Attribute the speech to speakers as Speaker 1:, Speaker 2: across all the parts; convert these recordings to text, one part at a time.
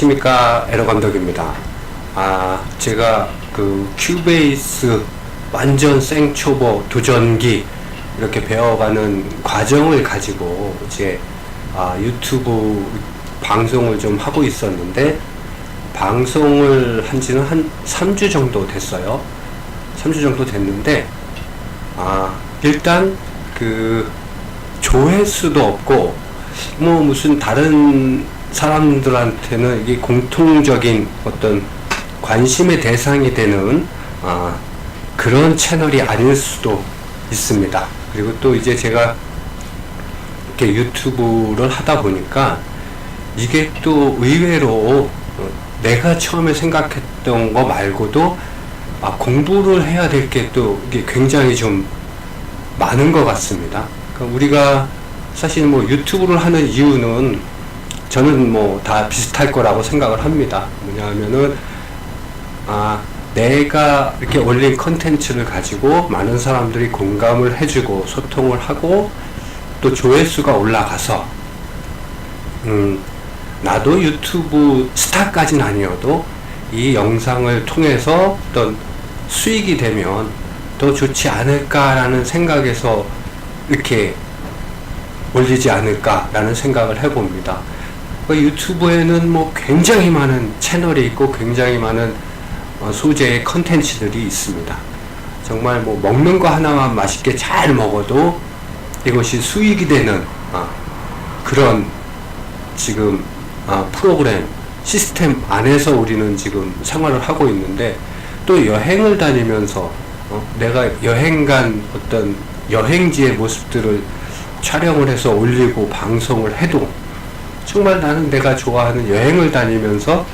Speaker 1: 안녕하십니까 에러 감독입니다. 아 제가 그 큐베이스 완전 생초보 도전기 이렇게 배워가는 과정을 가지고 이제 아, 유튜브 방송을 좀 하고 있었는데 방송을 한 지는 한 3주 정도 됐어요. 3주 정도 됐는데 아 일단 그 조회수도 없고 뭐 무슨 다른 사람들한테는 이게 공통적인 어떤 관심의 대상이 되는 아, 그런 채널이 아닐 수도 있습니다. 그리고 또 이제 제가 이렇게 유튜브를 하다 보니까 이게 또 의외로 어, 내가 처음에 생각했던 거 말고도 아, 공부를 해야 될 게 또 이게 굉장히 좀 많은 것 같습니다. 그러니까 우리가 사실 뭐 유튜브를 하는 이유는 저는 뭐 다 비슷할 거라고 생각을 합니다. 뭐냐면은 아 내가 이렇게 올린 컨텐츠를 가지고 많은 사람들이 공감을 해주고 소통을 하고 또 조회수가 올라가서 음 나도 유튜브 스타까지는 아니어도 이 영상을 통해서 어떤 수익이 되면 더 좋지 않을까라는 생각에서 이렇게 올리지 않을까라는 생각을 해봅니다. 그 유튜브에는 뭐 굉장히 많은 채널이 있고 굉장히 많은 어, 소재의 컨텐츠들이 있습니다. 정말 뭐 먹는 거 하나만 맛있게 잘 먹어도 이것이 수익이 되는 아, 그런 지금 아, 프로그램 시스템 안에서 우리는 지금 생활을 하고 있는데 또 여행을 다니면서 어, 내가 여행 간 어떤 여행지의 모습들을 촬영을 해서 올리고 방송을 해도 정말 나는 내가 좋아하는 여행을 다니면서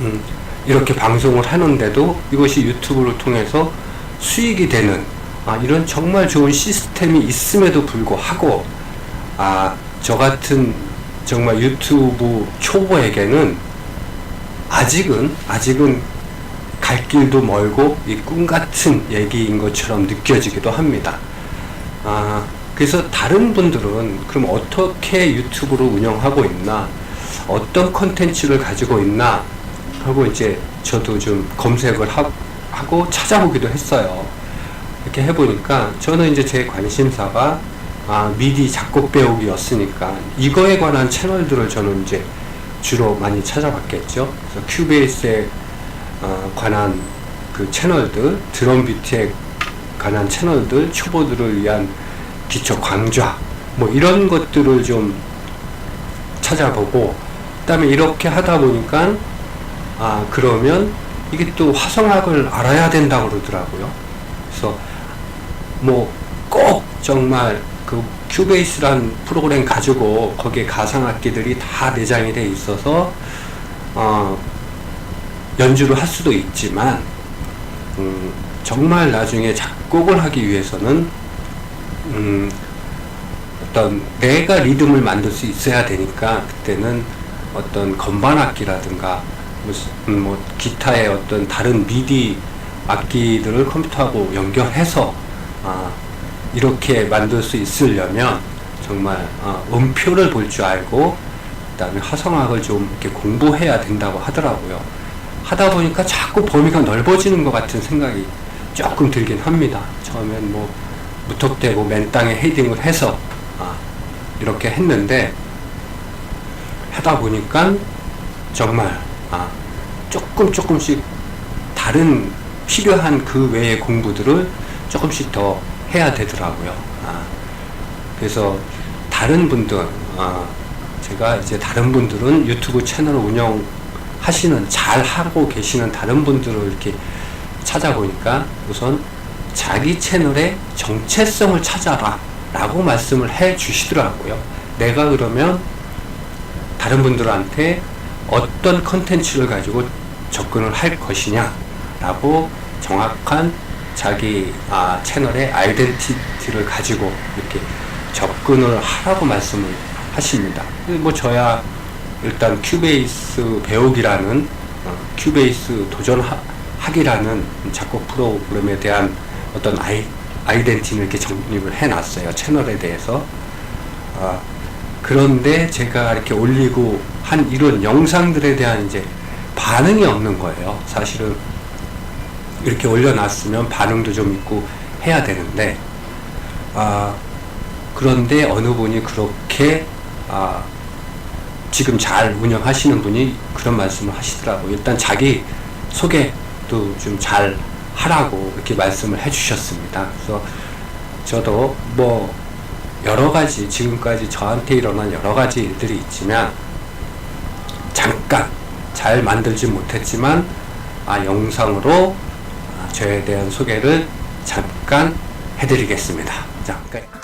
Speaker 1: 음, 이렇게 방송을 하는데도 이것이 유튜브를 통해서 수익이 되는 아, 이런 정말 좋은 시스템이 있음에도 불구하고 아, 저 같은 정말 유튜브 초보에게는 아직은 아직은 갈 길도 멀고 이 꿈 같은 얘기인 것처럼 느껴지기도 합니다. 아, 그래서 다른 분들은 그럼 어떻게 유튜브를 운영하고 있나, 어떤 컨텐츠를 가지고 있나 하고 이제 저도 좀 검색을 하, 하고 찾아보기도 했어요. 이렇게 해보니까 저는 이제 제 관심사가 아, 미디 작곡 배우기였으니까 이거에 관한 채널들을 저는 이제 주로 많이 찾아봤겠죠. 그래서 큐베이스에 어, 관한 그 채널들, 드럼 뷰티에 관한 채널들, 초보들을 위한 기초 강좌, 뭐 이런 것들을 좀 찾아보고, 그 다음에 이렇게 하다 보니까, 아, 그러면 이게 또 화성학을 알아야 된다고 그러더라고요. 그래서 뭐 꼭 정말 그 큐베이스란 프로그램 가지고 거기에 가상악기들이 다 내장이 돼 있어서 어, 연주를 할 수도 있지만 음, 정말 나중에 작곡을 하기 위해서는 음, 어떤 내가 리듬을 만들 수 있어야 되니까 그때는 어떤 건반 악기라든가 무슨 음, 뭐 기타의 어떤 다른 미디 악기들을 컴퓨터하고 연결해서 아, 이렇게 만들 수 있으려면 정말 어, 음표를 볼 줄 알고 그다음에 화성학을 좀 이렇게 공부해야 된다고 하더라고요. 하다 보니까 자꾸 범위가 넓어지는 것 같은 생각이 조금 들긴 합니다. 처음엔 뭐 무턱대고 맨 땅에 헤딩을 해서 아, 이렇게 했는데 하다 보니까 정말 아, 조금 조금씩 다른 필요한 그 외의 공부들을 조금씩 더 해야 되더라고요. 아, 그래서 다른 분들, 아, 제가 이제 다른 분들은 유튜브 채널 운영하시는, 잘 하고 계시는 다른 분들을 이렇게 찾아보니까 우선 자기 채널의 정체성을 찾아라 라고 말씀을 해 주시더라고요. 내가 그러면 다른 분들한테 어떤 컨텐츠를 가지고 접근을 할 것이냐 라고 정확한 자기 아, 채널의 아이덴티티를 가지고 이렇게 접근을 하라고 말씀을 하십니다. 뭐 저야 일단 큐베이스 배우기라는 어, 큐베이스 도전하기라는 작곡 프로그램에 대한 어떤 아이 아이덴티티를 이렇게 정립을 해놨어요 채널에 대해서. 아, 그런데 제가 이렇게 올리고 한 이런 영상들에 대한 이제 반응이 없는 거예요. 사실은 이렇게 올려놨으면 반응도 좀 있고 해야 되는데 아 그런데 어느 분이 그렇게 아 지금 잘 운영하시는 분이 그런 말씀을 하시더라고요. 일단 자기 소개도 좀 잘 하라고 이렇게 말씀을 해주셨습니다. 그래서 저도 뭐 여러 가지 지금까지 저한테 일어난 여러 가지 일들이 있지만 잠깐 잘 만들지 못했지만 아 영상으로 아, 저에 대한 소개를 잠깐 해드리겠습니다. 자, 그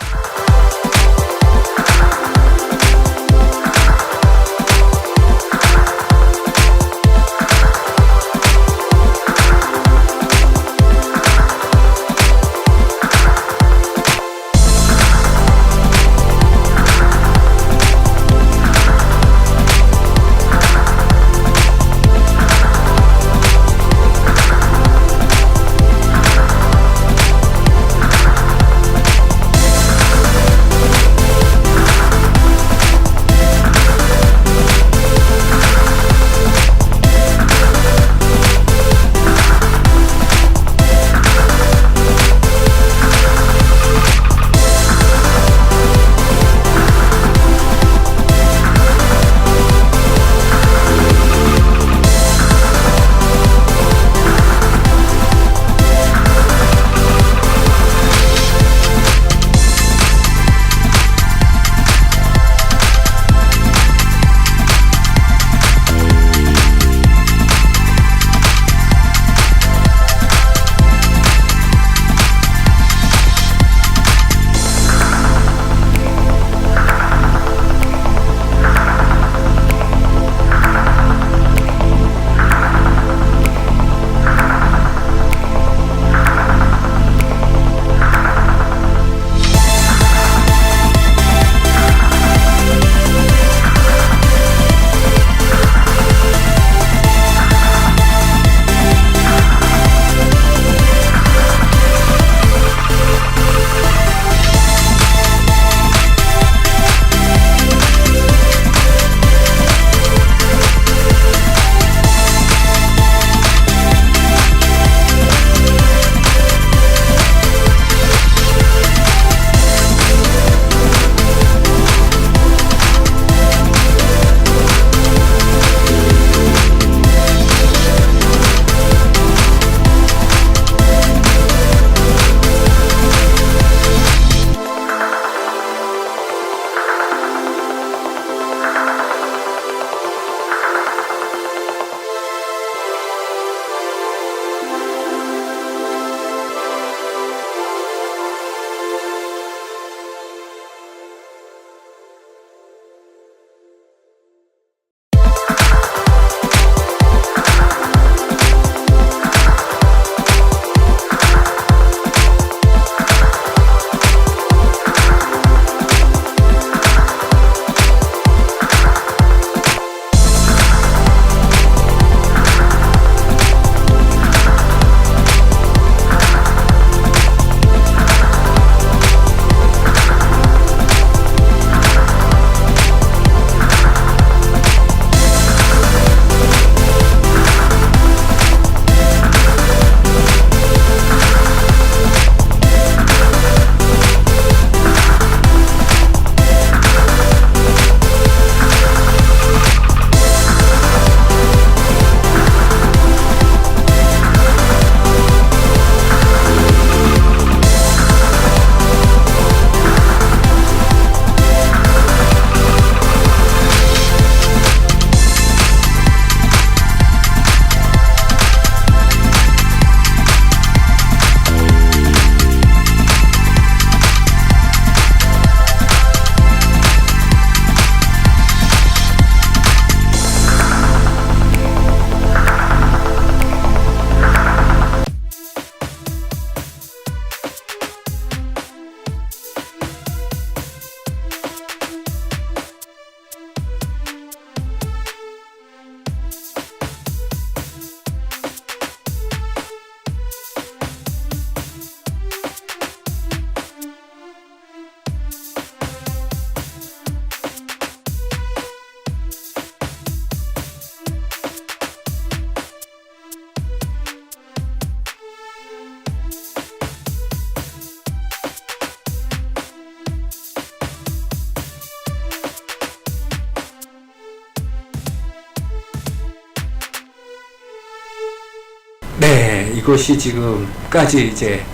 Speaker 1: 이것이 지금까지 이제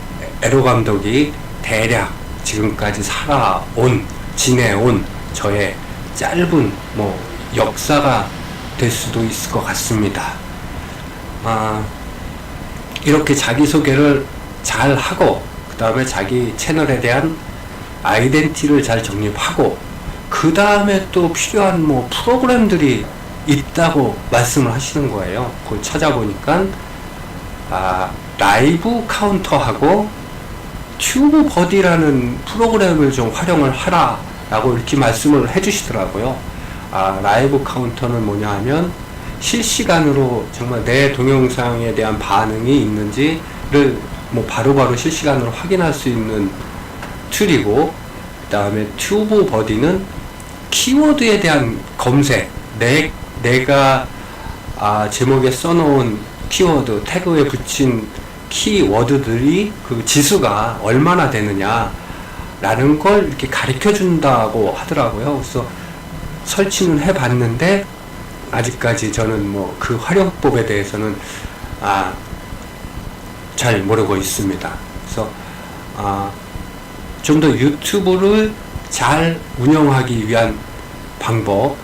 Speaker 1: 에로 감독이 대략 지금까지 살아온 지내온 저의 짧은 뭐 역사가 될 수도 있을 것 같습니다. 아, 이렇게 자기소개를 잘 하고 그 다음에 자기 채널에 대한 아이덴티를 잘 정립하고 그 다음에 또 필요한 뭐 프로그램들이 있다고 말씀을 하시는 거예요. 그걸 찾아보니까 아, 라이브 카운터하고 튜브 버디라는 프로그램을 좀 활용을 하라 라고 이렇게 말씀을 해주시더라고요. 아, 라이브 카운터는 뭐냐 하면 실시간으로 정말 내 동영상에 대한 반응이 있는지를 뭐 바로바로 실시간으로 확인할 수 있는 툴이고 그 다음에 튜브 버디는 키워드에 대한 검색 내, 내가 아, 제목에 써놓은 키워드 태그에 붙인 키워드들이 그 지수가 얼마나 되느냐 라는 걸 이렇게 가르쳐 준다고 하더라고요. 그래서 설치는 해 봤는데 아직까지 저는 뭐 그 활용법에 대해서는 아, 잘 모르고 있습니다. 그래서 아, 좀 더 유튜브를 잘 운영하기 위한 방법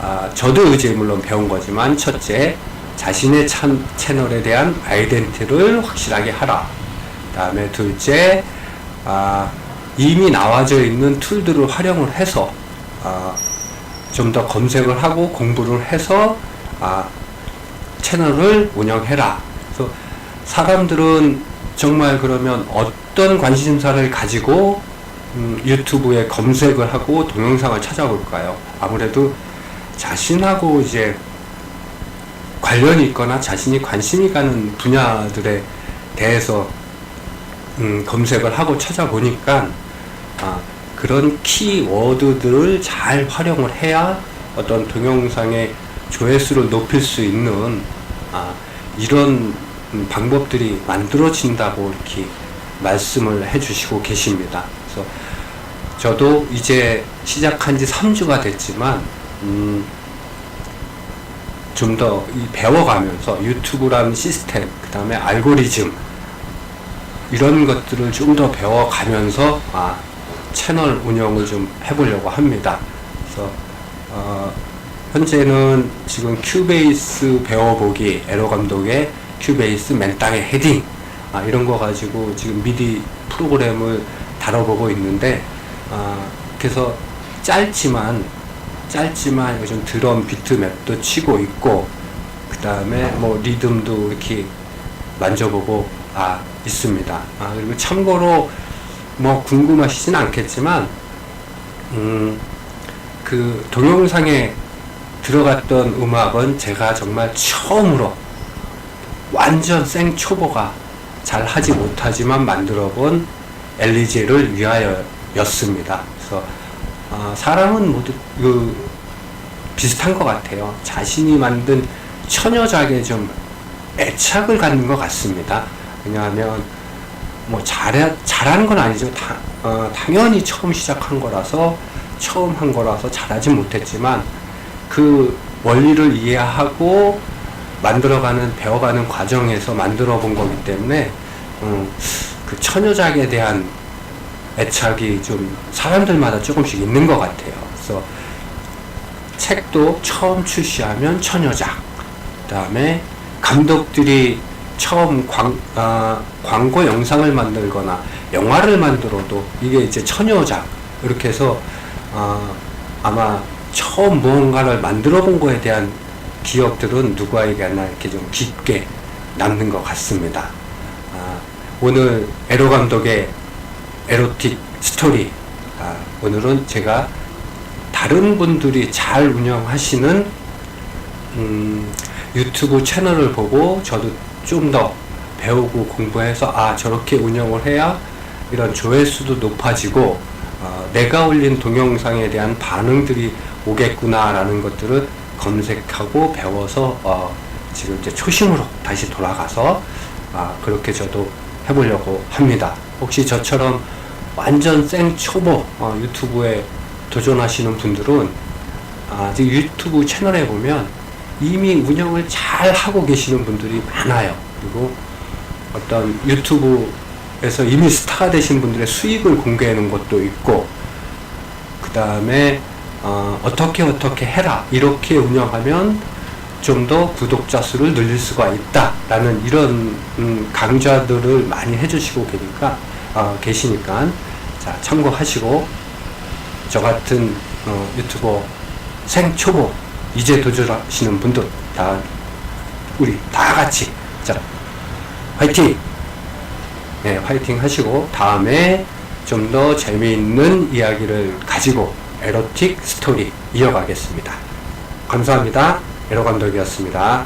Speaker 1: 아, 저도 이제 물론 배운 거지만 첫째 자신의 참, 채널에 대한 아이덴티를 확실하게 하라. 다음에 둘째, 아, 이미 나와져 있는 툴들을 활용을 해서 아, 좀 더 검색을 하고 공부를 해서 아, 채널을 운영해라. 그래서 사람들은 정말 그러면 어떤 관심사를 가지고 음, 유튜브에 검색을 하고 동영상을 찾아볼까요? 아무래도 자신하고 이제 관련이 있거나 자신이 관심이 가는 분야들에 대해서 음, 검색을 하고 찾아보니까 아, 그런 키워드들을 잘 활용을 해야 어떤 동영상의 조회수를 높일 수 있는 아, 이런 음, 방법들이 만들어진다고 이렇게 말씀을 해주시고 계십니다. 그래서 저도 이제 시작한 지 3주가 됐지만 음, 좀 더 배워가면서 유튜브라는 시스템, 그 다음에 알고리즘, 이런 것들을 좀 더 배워가면서 아, 채널 운영을 좀 해보려고 합니다. 그래서 어, 현재는 지금 큐베이스 배워보기 에러 감독의 큐베이스 맨땅의 헤딩 아, 이런 거 가지고 지금 미디 프로그램을 다뤄보고 있는데 아, 그래서 짧지만 짧지만 요즘 드럼 비트 맵도 치고 있고 그 다음에 뭐 리듬도 이렇게 만져보고 아 있습니다. 아 그리고 참고로 뭐 궁금하시진 않겠지만 음 그 동영상에 들어갔던 음악은 제가 정말 처음으로 완전 생초보가 잘 하지 못하지만 만들어 본 엘리제를 위하여 였습니다. 그래서 어, 사람은 모두 그 비슷한 것 같아요. 자신이 만든 처녀작에 좀 애착을 갖는 것 같습니다. 왜냐하면 뭐 잘해, 잘하는 건 아니죠. 다, 어, 당연히 처음 시작한 거라서 처음 한 거라서 잘하지 못했지만 그 원리를 이해하고 만들어가는 배워가는 과정에서 만들어 본 거기 때문에 음, 그 처녀작에 대한 애착이 좀 사람들마다 조금씩 있는 것 같아요. 그래서 책도 처음 출시하면 처녀작, 그 다음에 감독들이 처음 광, 아, 광고 영상을 만들거나 영화를 만들어도 이게 이제 처녀작 이렇게 해서 아, 아마 처음 무언가를 만들어 본 거에 대한 기억들은 누구에게나 이렇게 좀 깊게 남는 것 같습니다. 아, 오늘 에로 감독의 에로틱 스토리. 아, 오늘은 제가 다른 분들이 잘 운영하시는 음, 유튜브 채널을 보고 저도 좀 더 배우고 공부해서 아 저렇게 운영을 해야 이런 조회수도 높아지고 어, 내가 올린 동영상에 대한 반응들이 오겠구나라는 것들을 검색하고 배워서 어, 지금 이제 초심으로 다시 돌아가서 아, 그렇게 저도 해보려고 합니다. 혹시 저처럼 완전 생 초보 어, 유튜브에 도전하시는 분들은 아, 지금 유튜브 채널에 보면 이미 운영을 잘 하고 계시는 분들이 많아요. 그리고 어떤 유튜브에서 이미 스타가 되신 분들의 수익을 공개하는 것도 있고 그 다음에 어, 어떻게 어떻게 해라 이렇게 운영하면 좀 더 구독자 수를 늘릴 수가 있다라는 이런 음, 강좌들을 많이 해주시고 계니까 어, 계시니까 자 참고하시고 저 같은 어, 유튜버 생초보 이제 도전하시는 분들 다 우리 다 같이 자 화이팅! 네, 화이팅 하시고 다음에 좀 더 재미있는 이야기를 가지고 에로틱 스토리 이어가겠습니다. 감사합니다. 에로 감독이었습니다.